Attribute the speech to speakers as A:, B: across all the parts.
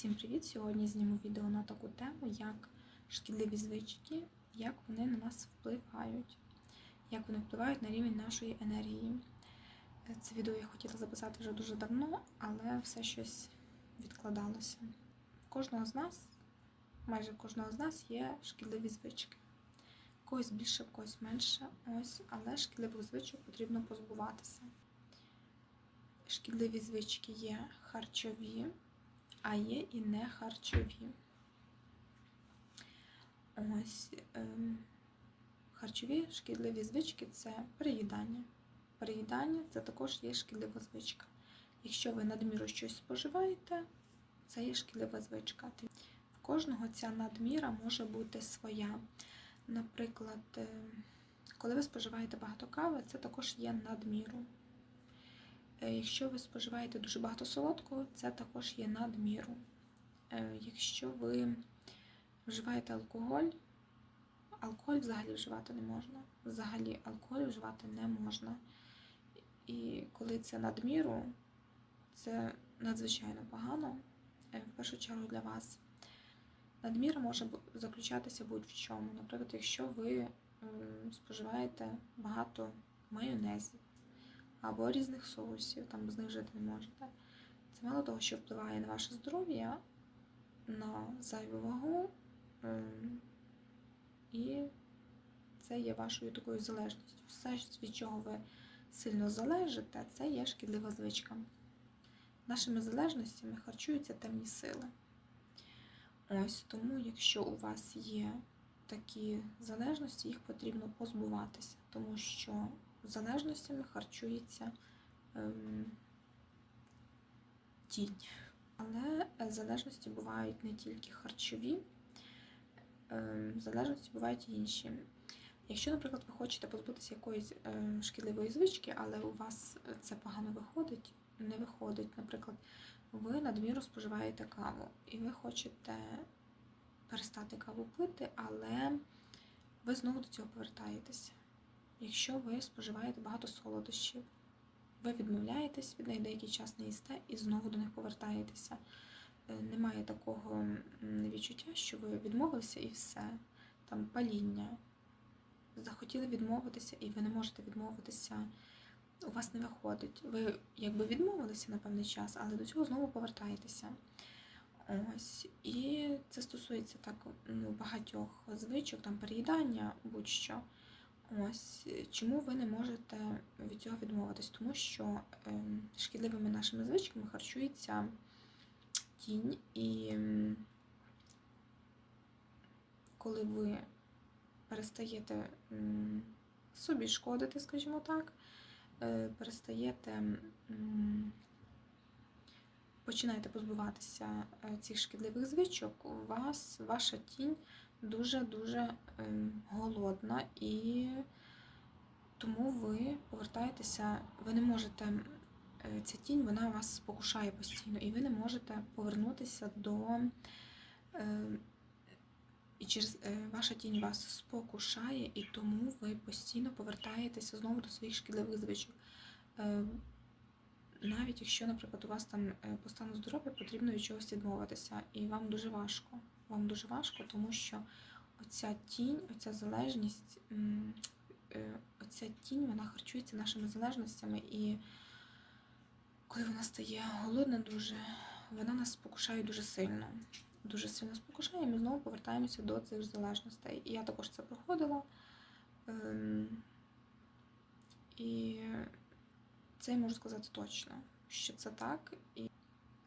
A: Всім привіт! Сьогодні зніму відео на таку тему, як шкідливі звички, як вони на нас впливають, як вони впливають на рівень нашої енергії. Це відео я хотіла записати вже дуже давно, але все щось відкладалося. Кожного з нас, майже кожного з нас є шкідливі звички. Когось більше, когось менше, ось, але шкідливих звичок потрібно позбуватися. Шкідливі звички є харчові, а є і не харчові. Ось ем, харчові шкідливі звички це переїдання. Переїдання це також є шкідлива звичка. Якщо ви надміру щось споживаєте, це є шкідлива звичка. В кожного ця надміра може бути своя. Наприклад, ем, коли ви споживаєте багато кави, це також є надміру. Е, Якщо ви споживаєте дуже багато солодкого, це також є надміру. Е, Якщо ви вживаєте алкоголь, алкоголь взагалі вживати не можна. Взагалі алкоголь вживати не можна. І коли це надміру, це надзвичайно погано, е, в першу чергу для вас. Надміра може заключатися будь-в чому. Наприклад, якщо ви споживаєте багато майонезів, або різних соусів, там без них жити не можете. Це мало того, що впливає на ваше здоров'я, на зайву вагу, ем, і це є вашою такою залежністю. Все, від чого ви сильно залежите, це є шкідлива звичка. Нашими залежностями харчуються темні сили. Ось тому, якщо у вас є такі залежності, їх потрібно позбуватися, тому що залежностями харчується ем, тінь. Але е, залежності бувають не тільки харчові, ем, залежності бувають і інші. Якщо, наприклад, ви хочете позбутися якоїсь е, шкідливої звички, але у вас це погано виходить, не виходить, наприклад, ви надміру споживаєте каву, і ви хочете перестати каву пити, але ви знову до цього повертаєтеся. Якщо ви споживаєте багато солодощів, ви відмовляєтесь від них деякий час не їсте і знову до них повертаєтеся. Е, Немає такого відчуття, що ви відмовилися і все. Там паління. Захотіли відмовитися, і ви не можете відмовитися. У вас не виходить. Ви якби відмовилися на певний час, але до цього знову повертаєтеся. Ось. І це стосується так ну, багатьох звичок, там переїдання, будь-що. Ось чому ви не можете від цього відмовитись? Тому що ем, шкідливими нашими звичками харчується тінь, і коли ви перестаєте собі шкодити, скажімо так, е, перестаєте починаєте позбуватися е, цих шкідливих звичок, у вас ваша тінь дуже-дуже ем, голодна, і тому ви повертаєтеся, ви не можете, е, ця тінь вона вас спокушає постійно, і ви не можете повернутися до. е, І через е, ваша тінь вас спокушає, і тому ви постійно повертаєтеся знову до своїх шкідливих звичок. Е, Навіть якщо, наприклад, у вас там по стану здоров'я потрібно від чогось відмовитися, і вам дуже важко. Вам дуже важко, тому що оця тінь, оця залежність, е, оця тінь, вона харчується нашими залежностями, і коли вона стає голодна дуже, вона нас спокушає дуже сильно. Дуже сильно спокушає, і ми знову повертаємося до цих залежностей. І я також це проходила. Ем, І це я можу сказати точно, що це так. І...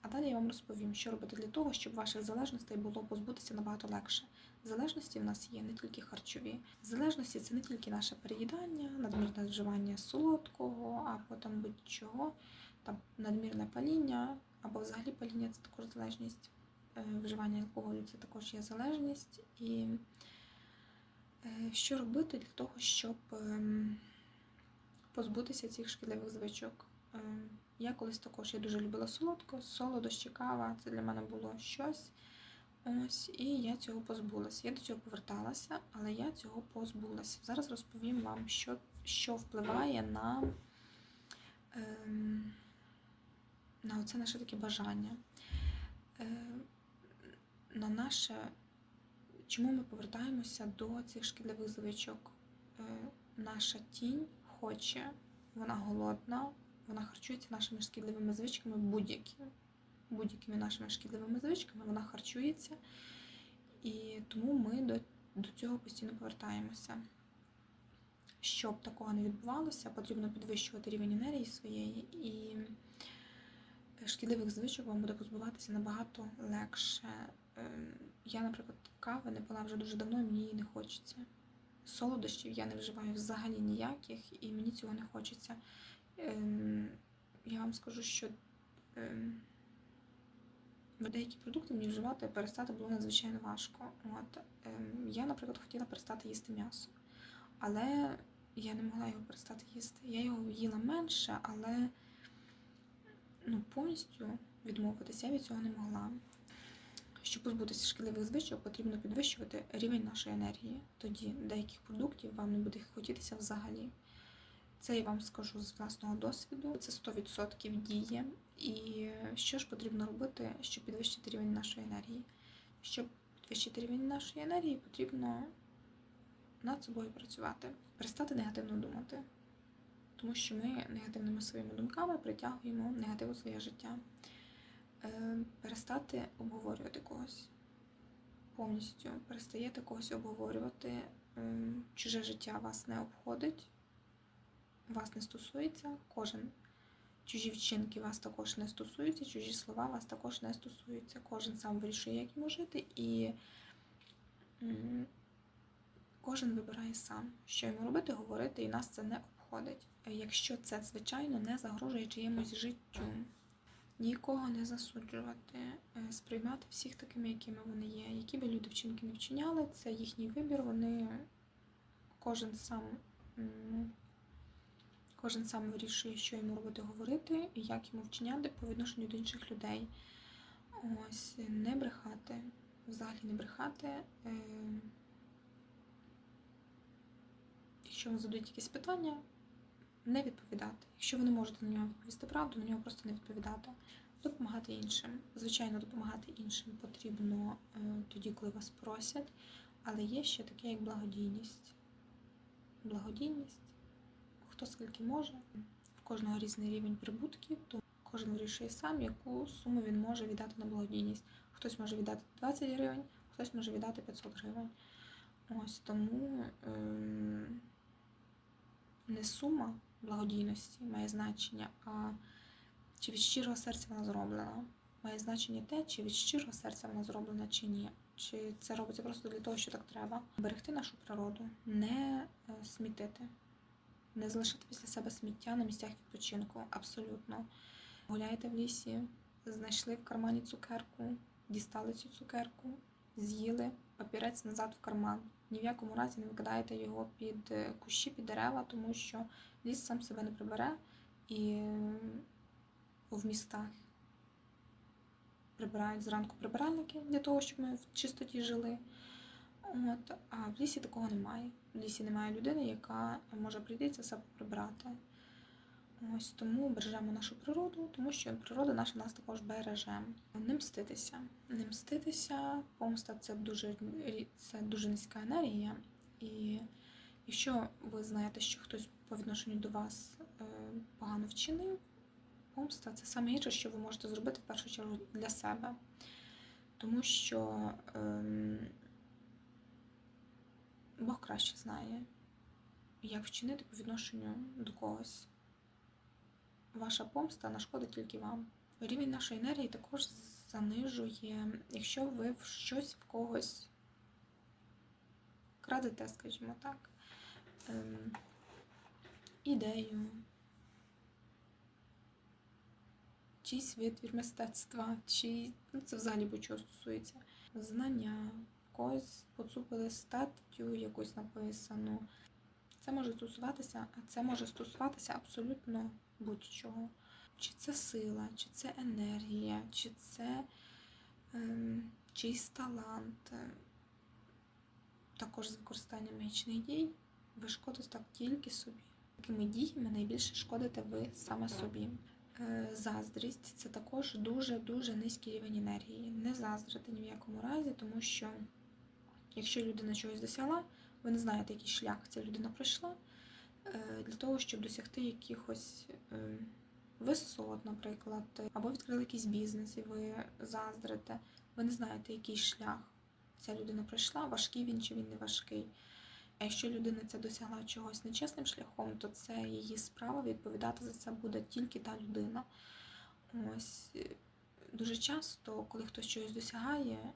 A: А далі я вам розповім, що робити для того, щоб ваших залежностей було позбутися набагато легше. Залежності в нас є не тільки харчові. Залежності це не тільки наше переїдання, надмірне вживання солодкого або там будь-чого, там надмірне паління, або взагалі паління це також залежність. Е, Вживання алкоголю це також є залежність. І е, що робити для того, щоб ем, позбутися цих шкідливих звичок? Ем, Я колись також я дуже любила солодко, солодощі, кава. Це для мене було щось. Ось, і я цього позбулася. Я до цього поверталася, але я цього позбулася. Зараз розповім вам, що, що впливає на, ем, на оце наше таке бажання. Е, на наше, чому ми повертаємося до цих шкідливих звичок? Е, Наша тінь хоче, вона голодна, вона харчується нашими шкідливими звичками будь-якими. Будь-якими нашими шкідливими звичками вона харчується, і тому ми до, до цього постійно повертаємося. Щоб такого не відбувалося, потрібно підвищувати рівень енергії своєї, і шкідливих звичок вам буде позбуватися набагато легше. Ем, Я, наприклад, кави не пила вже дуже давно, і мені її не хочеться. Солодощів я не вживаю взагалі ніяких, і мені цього не хочеться. Ем, Я вам скажу, що ем, деякі продукти мені вживати перестати було надзвичайно важко. От, ем, Я, наприклад, хотіла перестати їсти м'ясо, але я не могла його перестати їсти. Я його їла менше, але ну, повністю відмовитися я від цього не могла. Щоб позбутися шкідливих звичок, потрібно підвищувати рівень нашої енергії. Тоді деяких продуктів вам не буде хотітися взагалі. Це я вам скажу з власного досвіду. Це 100% діє. І що ж потрібно робити, щоб підвищити рівень нашої енергії? Щоб підвищити рівень нашої енергії, потрібно над собою працювати, перестати негативно думати. Тому що ми негативними своїми думками притягуємо негатив у своє життя. Е, перестати обговорювати когось. Повністю перестаєте когось обговорювати. Е, Чуже життя вас не обходить, вас не стосується. Кожен чужі вчинки вас також не стосуються, чужі слова вас також не стосуються. Кожен сам вирішує, як йому жити, і кожен вибирає сам, що йому робити, говорити, і нас це не обходить. Якщо це, звичайно, не загрожує чиємусь життю. Нікого не засуджувати, е, сприймати всіх такими, якими вони є. Які би люди вчинки не вчиняли, це їхній вибір. Вони кожен сам кожен сам вирішує, що йому робити говорити і як йому вчиняти по відношенню до інших людей. Ось не брехати, взагалі не брехати. Е, Якщо вам задають якісь питання, не відповідати. Якщо ви не можете на нього відповісти правду, на нього просто не відповідати. Допомагати іншим. Звичайно, допомагати іншим потрібно е, тоді, коли вас просять, але є ще таке, як благодійність. Благодійність, хто скільки може, в кожного різний рівень прибутків, то кожен вирішує сам, яку суму він може віддати на благодійність. Хтось може віддати 20 гривень, хтось може віддати 500 гривень. Ось тому ем, не сума благодійності має значення, а чи від щирого серця вона зроблена. Має значення те, чи від щирого серця вона зроблена, чи ні. Чи це робиться просто для того, що так треба. Берегти нашу природу, не е, смітити, не залишати після себе сміття на місцях відпочинку. Абсолютно. Гуляєте в лісі, знайшли в кармані цукерку, дістали цю цукерку, з'їли, папірець назад в карман. Ні в якому разі не викидаєте його під е, кущі, під дерева, тому що ліс сам себе не прибере і в містах прибирають зранку прибиральники для того, щоб ми в чистоті жили. От, а в лісі такого немає. В лісі немає людини, яка може прийти це все прибрати. Ось тому бережемо нашу природу, тому що природа наша нас також береже. Не мститися. Не мститися, помста це дуже це дуже низька енергія. І якщо ви знаєте, що хтось по відношенню до вас е, погано вчинив, помста це саме гірше, що ви можете зробити в першу чергу для себе. Тому що ем, Бог краще знає, як вчинити по відношенню до когось ваша помста нашкодить тільки вам. Рівень нашої енергії також занижує, якщо ви в щось в когось крадете, скажімо так, ем, ідею, чийсь витвір мистецтва, чи ну, це взагалі будь-чого стосується, знання, когось поцупили статтю якусь написану. Це може стосуватися, а це може стосуватися абсолютно будь-чого. Чи це сила, чи це енергія, чи це ем, чийсь талант, також з використанням магічних дій, ви шкодите так тільки собі. Такими діями найбільше шкодите ви саме собі. Е, Заздрість це також дуже-дуже низький рівень енергії. Не заздрити ні в якому разі, тому що якщо людина чогось досягла, ви не знаєте, який шлях ця людина пройшла е, для того, щоб досягти якихось е, висот, наприклад, або відкрили якийсь бізнес, і ви заздрите. Ви не знаєте, який шлях ця людина пройшла, важкий він чи він не важкий. А якщо людина ця досягла чогось нечесним шляхом, то це її справа відповідати за це буде тільки та людина. Ось е, дуже часто, коли хтось чогось досягає,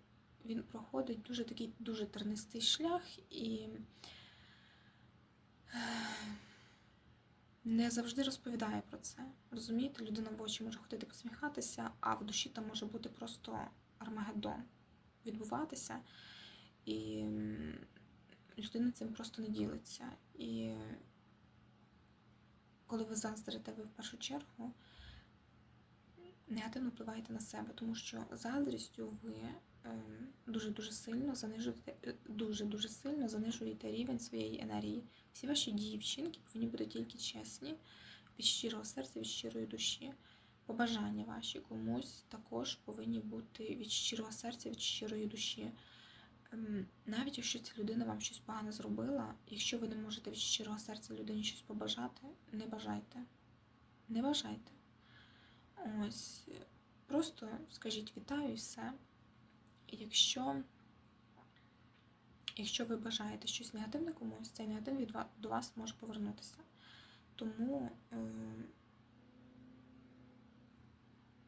A: він проходить дуже такий дуже тернистий шлях і е, не завжди розповідає про це. Розумієте, людина в очі може ходити посміхатися, а в душі там може бути просто армагеддон відбуватися. І людина цим просто не ділиться. І коли ви заздрите, ви в першу чергу негативно впливаєте на себе, тому що заздрістю ви дуже-дуже сильно занижуєте е, дуже-дуже сильно занижуєте рівень своєї енергії. Всі ваші дії вчинки повинні бути тільки чесні, від щирого серця, від щирої душі. Побажання ваші комусь також повинні бути від щирого серця, від щирої душі. Ем, Навіть якщо ця людина вам щось погане зробила, якщо ви не можете від щирого серця людині щось побажати, не бажайте. Не бажайте. Ось просто скажіть вітаю і все. Якщо, якщо ви бажаєте щось негативне комусь, цей негатив від ва- до вас може повернутися. Тому ем,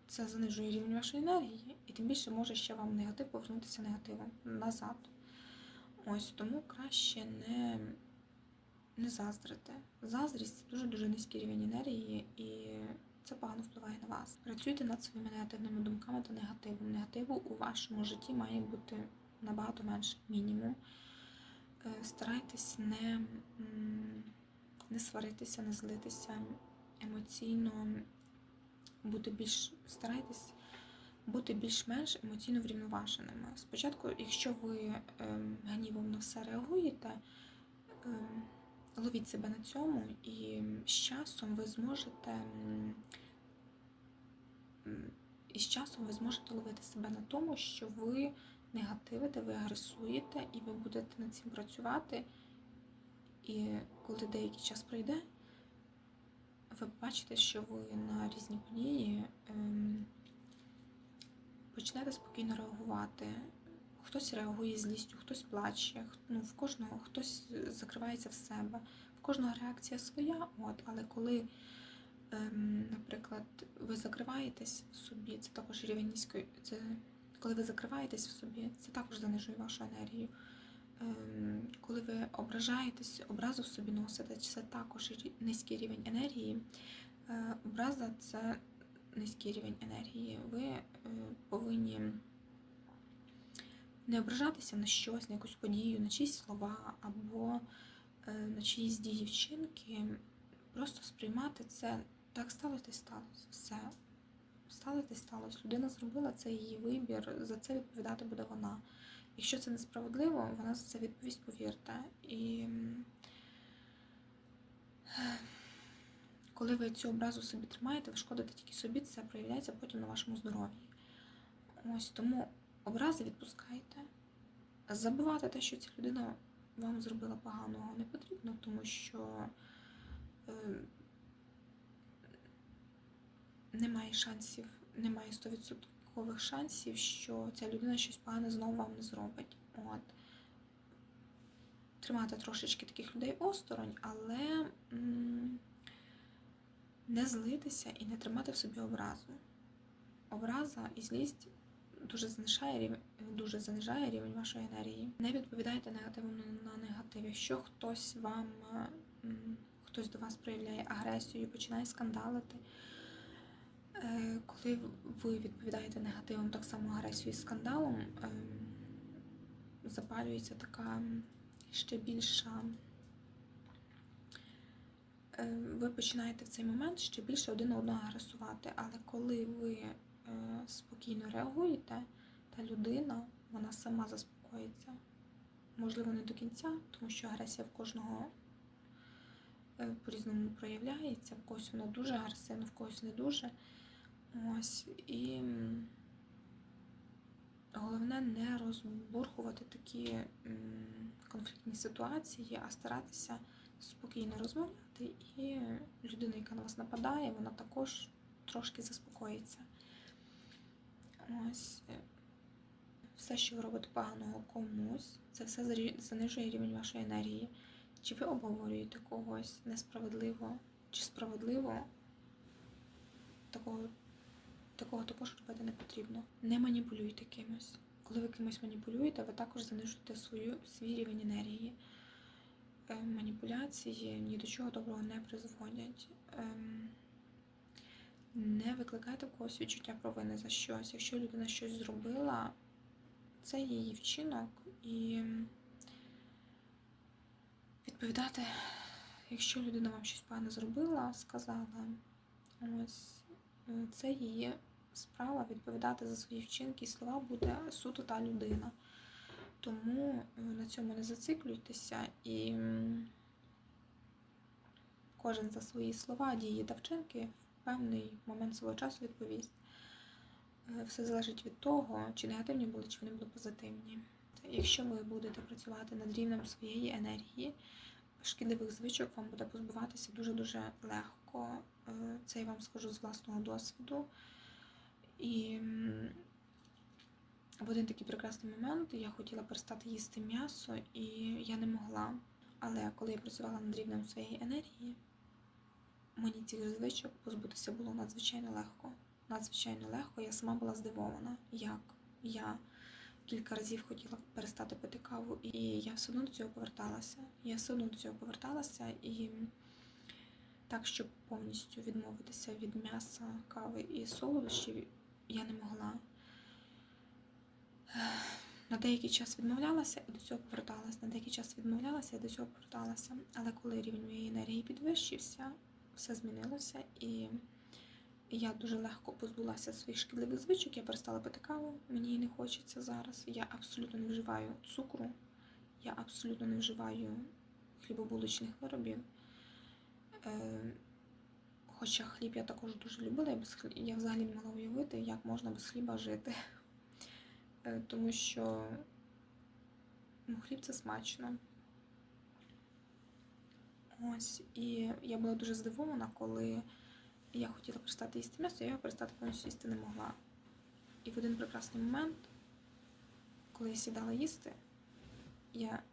A: це занижує рівень вашої енергії, і тим більше може ще вам негатив повернутися негативом назад. Ось тому краще не, не заздрити. Заздрість це дуже-дуже низький рівень енергії, і це погано впливає на вас. Працюйте над своїми негативними думками та негативом. Негативу у вашому житті має бути набагато менше, мінімум. Е, Старайтесь не, не сваритися, не злитися емоційно бути більш старайтесь бути більш-менш емоційно врівноваженими. Спочатку, якщо ви ем, гнівом на все реагуєте, ем, ловіть себе на цьому, і з часом ви зможете. І з часом ви зможете ловити себе на тому, що ви негативите, ви агресуєте, і ви будете над цим працювати. І коли деякий час пройде, ви бачите, що ви на різні події ем, почнете спокійно реагувати. Хтось реагує злістю, хтось плаче, ну, в кожного хтось закривається в себе. В кожного реакція своя, от, але коли, ем, наприклад, ви закриваєтесь в собі, це також рівень низької. Це коли ви закриваєтесь в собі, це також занижує вашу енергію. Ем, коли ви ображаєтесь, образу в собі носите, це також низький рівень енергії. Е, Образа це низький рівень енергії. Ви е, повинні не ображатися на щось, на якусь подію, на чиїсь слова або е, на чиїсь дії вчинки. Просто сприймати це так сталося, і сталося. Все. Сталося, і сталося. Людина зробила це її вибір, за це відповідати буде вона. Якщо це несправедливо, вона за це відповість, повірте. І коли ви цю образу собі тримаєте, ви шкодите тільки собі, це проявляється потім на вашому здоров'ї. Ось тому образи відпускайте. Забувати те, що ця людина вам зробила поганого, не потрібно, тому що е, немає шансів, немає 100% шансів, що ця людина щось погане знову вам не зробить. От. Тримати трошечки таких людей осторонь, але м, не злитися і не тримати в собі образу. Образа і злість дуже занижає рівень, дуже занижає рівень вашої енергії. Не відповідайте негативом на- негатив. Якщо хтось вам, е, хтось до вас проявляє агресію, починає скандалити. Е, Коли ви відповідаєте негативом, так само агресією і скандалом, ем, запалюється така ще більша. е, Ви починаєте в цей момент ще більше один одного агресувати. Але коли ви е, спокійно реагуєте, та людина вона сама заспокоїться. Можливо, не до кінця, тому що агресія в кожного е, по-різному проявляється, в когось воно дуже агресивно, в когось не дуже. Ось. І головне не розбурхувати такі конфліктні ситуації, а старатися спокійно розмовляти, і людина, яка на вас нападає, вона також трошки заспокоїться. Ось все, що ви робите поганого комусь, це все занижує рівень вашої енергії. Чи ви обговорюєте когось несправедливо, чи справедливо, такого, такого також робити не потрібно. Не маніпулюйте кимось. Коли ви кимось маніпулюєте, ви також занижуєте свою, свій рівень енергії. Е, Маніпуляції ні до чого доброго не призводять. Не викликайте в когось відчуття провини за щось. Якщо людина щось зробила, це її вчинок і відповідати, якщо людина вам щось погане зробила, сказала, ось е, це її справа відповідати за свої вчинки і слова буде суто та людина. Тому е, на цьому не зациклюйтеся і кожен за свої слова, дії та вчинки певний момент свого часу відповість. Е, Все залежить від того, чи негативні були, чи вони були позитивні. Якщо ви будете працювати над рівнем своєї енергії, шкідливих звичок вам буде позбуватися дуже-дуже легко. Е, Це я вам скажу з власного досвіду. І в один такий прекрасний момент я хотіла перестати їсти м'ясо, і я не могла. Але коли я працювала над рівнем своєї енергії, мені цих звичок позбутися було надзвичайно легко. Надзвичайно легко. Я сама була здивована, як я кілька разів хотіла перестати пити каву, і я все одно до цього поверталася. Я все одно до цього поверталася і так, щоб повністю відмовитися від м'яса, кави і солодощів, я не могла. На деякий час відмовлялася і до цього поверталася. На деякий час відмовлялася і до цього поверталася. Але коли рівень моєї енергії підвищився, все змінилося, і я дуже легко позбулася своїх шкідливих звичок. Я перестала пити каву, мені не хочеться зараз. Я абсолютно не вживаю цукру, я абсолютно не вживаю хлібобулочних виробів. Е, Хоча хліб я також дуже любила, я, без хлі... я взагалі не могла уявити, як можна без хліба жити. Е, Тому що ну, хліб це смачно. Ось, і я була дуже здивована, коли я хотіла перестати їсти м'ясо, я його перестати повністю їсти не могла. І в один прекрасний момент, коли я сідала їсти, я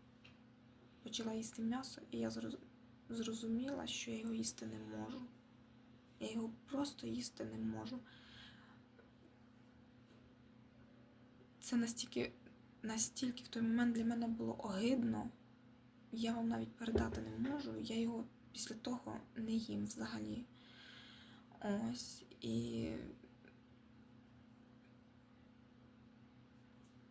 A: почала їсти м'ясо, і я зрозуміла, що я його їсти не можу. Я його просто їсти не можу. Це настільки, настільки в той момент для мене було огидно. Я вам навіть передати не можу. Я його після того не їм взагалі. Ось і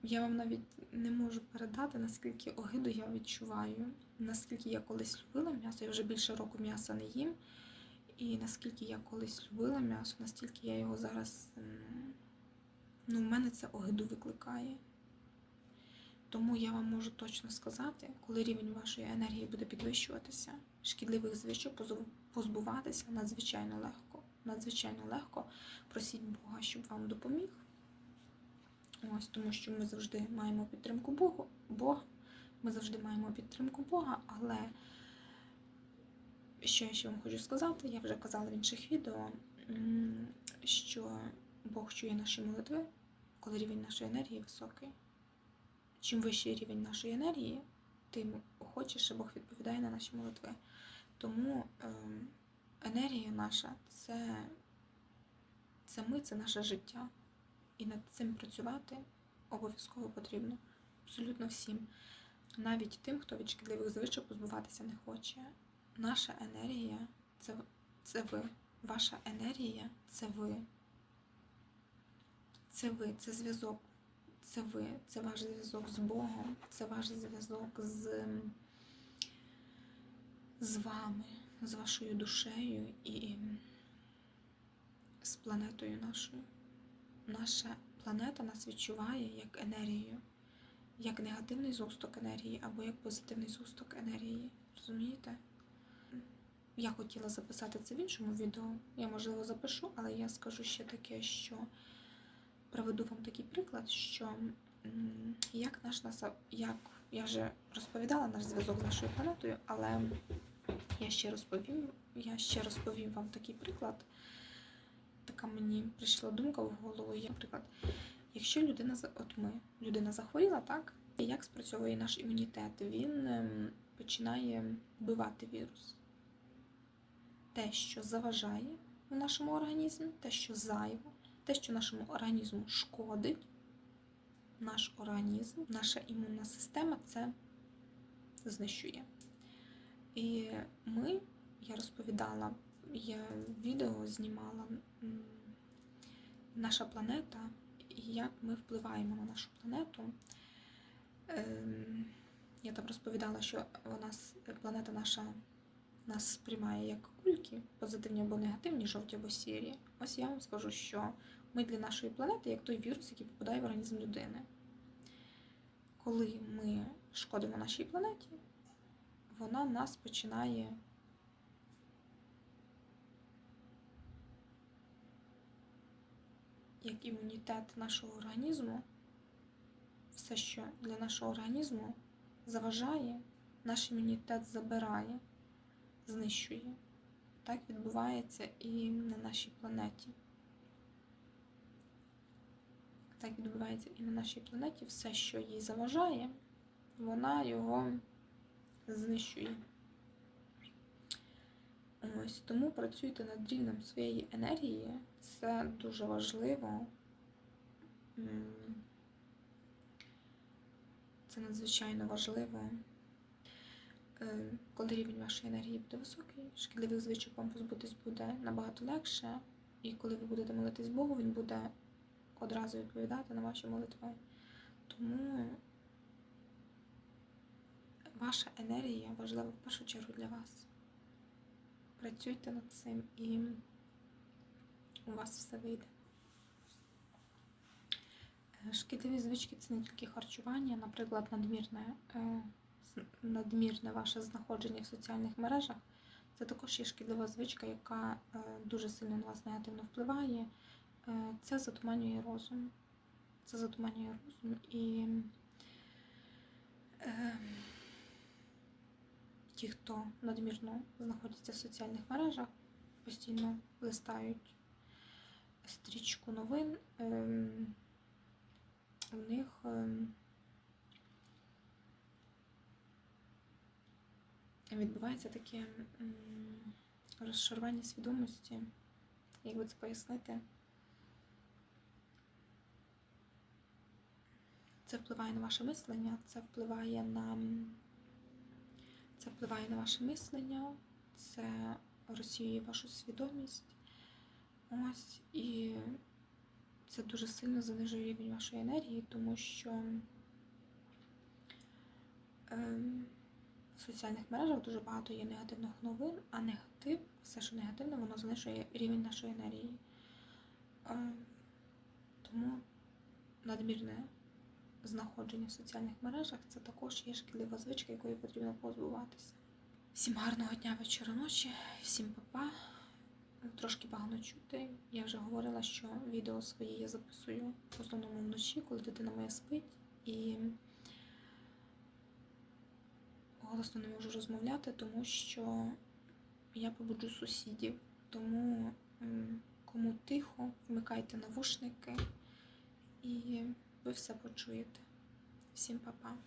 A: я вам навіть не можу передати, наскільки огиду я відчуваю, наскільки я колись любила м'ясо, я вже більше року м'яса не їм. І наскільки я колись любила м'ясо, настільки я його зараз. Ну, в мене це огиду викликає. Тому я вам можу точно сказати, коли рівень вашої енергії буде підвищуватися, шкідливих звичок позбуватися надзвичайно легко. Надзвичайно легко. Просіть Бога, щоб вам допоміг. Ось, тому що ми завжди маємо підтримку Богу, Бога. Ми завжди маємо підтримку Бога, але що я ще вам хочу сказати, я вже казала в інших відео, що Бог чує наші молитви, коли рівень нашої енергії високий. Чим вищий рівень нашої енергії, тим охочіше Бог відповідає на наші молитви. Тому ем, енергія наша це, це ми, це наше життя. І над цим працювати обов'язково потрібно абсолютно всім. Навіть тим, хто від шкідливих звичок позбуватися не хоче. Наша енергія це, це ви. Ваша енергія це ви. Це ви, це зв'язок. Це ви, це ваш зв'язок з Богом, це ваш зв'язок з, з вами, з вашою душею і з планетою нашою. Наша планета нас відчуває як енергію, як негативний зусток енергії або як позитивний зусток енергії. Розумієте? я хотіла записати це в іншому відео. Я, можливо, запишу, але я скажу ще таке, що приведу вам такий приклад, що як наш як я вже розповідала наш зв'язок з нашою планетою, але я ще розповім, я ще розповім вам такий приклад. Така мені прийшла думка в голову. Є, наприклад, якщо людина от ми, людина захворіла, так? І як спрацьовує наш імунітет? Він ем, починає вбивати вірус. Те, що заважає в нашому організмі, те, що зайве, те, що нашому організму шкодить, наш організм, наша імунна система це знищує. І ми, я розповідала, я відео знімала наша планета і як ми впливаємо на нашу планету. Ем, Я там розповідала, що с- планета наша нас сприймає як кульки, позитивні або негативні, жовті або сірі. Ось я вам скажу, що ми для нашої планети як той вірус, який попадає в організм людини. Коли ми шкодимо нашій планеті, вона нас починає як імунітет нашого організму, все, що для нашого організму заважає, наш імунітет забирає, знищує. Так відбувається і на нашій планеті. Так відбувається і на нашій планеті все, що їй заважає, вона його знищує. Ось тому працюйте над рівнем своєї енергії. Це дуже важливо. Це надзвичайно важливо. Е, Коли рівень вашої енергії буде високий, шкідливих звичок вам позбутись буде набагато легше. І коли ви будете молитись Богу, він буде одразу відповідати на ваші молитви. Тому ваша енергія важлива в першу чергу для вас. Працюйте над цим і у вас все вийде. Е, Шкідливі звички це не тільки харчування, наприклад, надмірне, е, надмірне ваше знаходження в соціальних мережах. Це також є шкідлива звичка, яка е, дуже сильно на вас негативно впливає. Е, Це затуманює розум. Це затуманює розум і е, ті, хто надмірно знаходяться в соціальних мережах, постійно листають стрічку новин. ем, У них ем, відбувається таке м, розшарування свідомості, як би це пояснити. Це впливає на ваше мислення, це впливає на це впливає на ваше мислення, це розсіює вашу свідомість. Ось і це дуже сильно занижує рівень вашої енергії, тому що ем, в соціальних мережах дуже багато є негативних новин, а негатив, все, що негативне, воно знижує рівень нашої енергії. Ем, тому надмірне знаходження в соціальних мережах це також є шкідлива звичка, якої потрібно позбуватися. Всім гарного дня, вечора, ночі, всім па-па. Трошки погано чути. Я вже говорила, що відео свої я записую в основному вночі, коли дитина моя спить, і голосно не можу розмовляти, тому що я побуджу сусідів. Тому кому тихо, вмикайте навушники і ви все почуєте. Всім па-па.